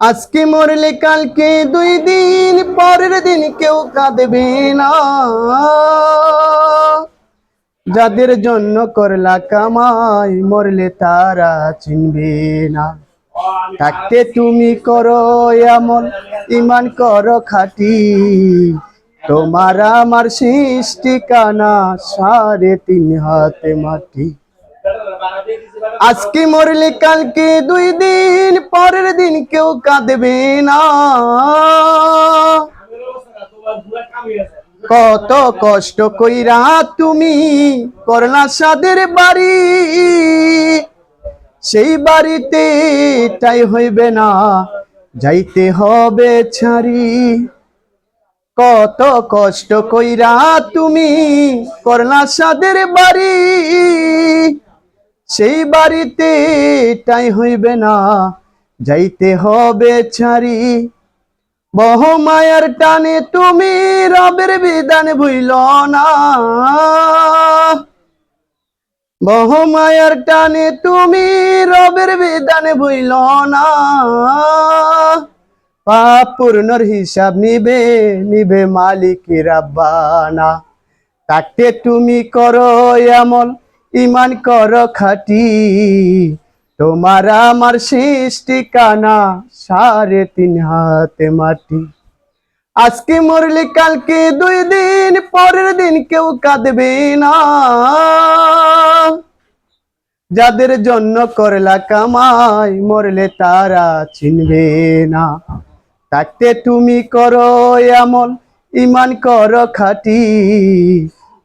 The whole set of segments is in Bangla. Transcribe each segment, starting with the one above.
আজকে মরলে কালকে দুই দিন, পরের দিন কেউ কাঁদবে না। যাদের জন্য করলা কামাই, মরলে তারা চিনবে না। থাকতে তুমি করো এমন, ইমান করো খাটি। তোমার আমার সৃষ্টি কানা সাড়ে তিন হাতে মাটি। আজকে মরলে কালকে দুই দিন, পরের দিন কেউ কাঁদবে না। কত কষ্ট কইরা তুমি করলা সাদের বাড়ি। সেই বাড়িতে তাই হইবে না, যাইতে হবে ছাড়ি। কত কষ্ট কইরা তুমি করলা সাদের বাড়ি। সেই বাড়িতে তাই হইবে না। যাইতে হবে ছাড়ি। বহ মায়ার টানে তুমি রবের বিধান ভুইল না। বহ মায়ার টানে তুমি রবের বিধান ভুইল না। পাপ পূর্ণর হিসাব নিবে নিবে মালিক রাব্বানা তাকে তুমি করো এমন ইমান করো খাটি। তোমার আমার সৃষ্টি কানা, সাড়ে তিন হাতে মাটি। আজকে মরলে কালকে দুই দিন, পরের দিন কেউ কাঁদবে না। যাদের জন্য করলা কামাই, মরলে তারা চিনবে না। থাকতে তুমি করো এমন, ইমান কর খাটি।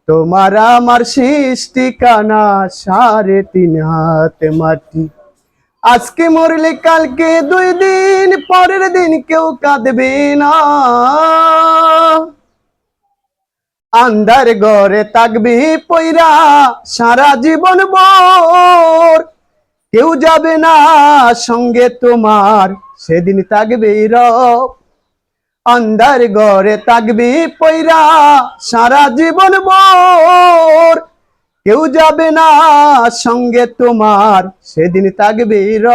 তোমার আমার সৃষ্টি কানা সাড়ে তিন হাতে মাটি। আজকে মরলে কালকে দুই দিন, পরের দিন কেউ কাঁদবে না। আন্ধার ঘরে থাকবে পইরা সারা জীবন বর কেউ যাবে না, সঙ্গে তোমার সেদিন থাকবে রব। আন্ধার ঘরে থাকবে পইরা, সারা জীবন বর কেউ যাবে না সঙ্গে তোমার, সেদিন থাকবে র।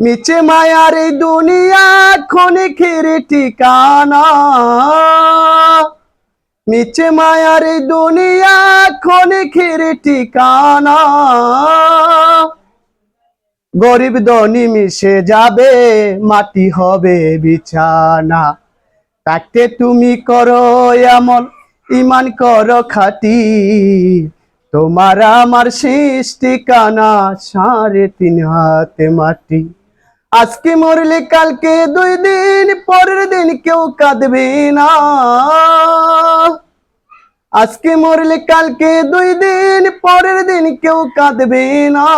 মিছে মায়ার এই দুনিয়া ক্ষণিকের ঠিকানা। মিছে মায়ার এই দুনিয়া ক্ষণিকের ঠিকানা। গরিব ধনী মিশে যাবে, মাটি হবে বিছানা। তাকে তুমি করো এমন ইমান করো খাটি। তোমার আমার সৃষ্টি কানা সাড়ে তিন হাতে মাটি। আজকে মরলে কালকে দুই দিন, পরের দিন কেউ কাঁদবে না। আজকে মরলে কালকে দুই দিন, পরের দিন কেউ কাঁদবে না।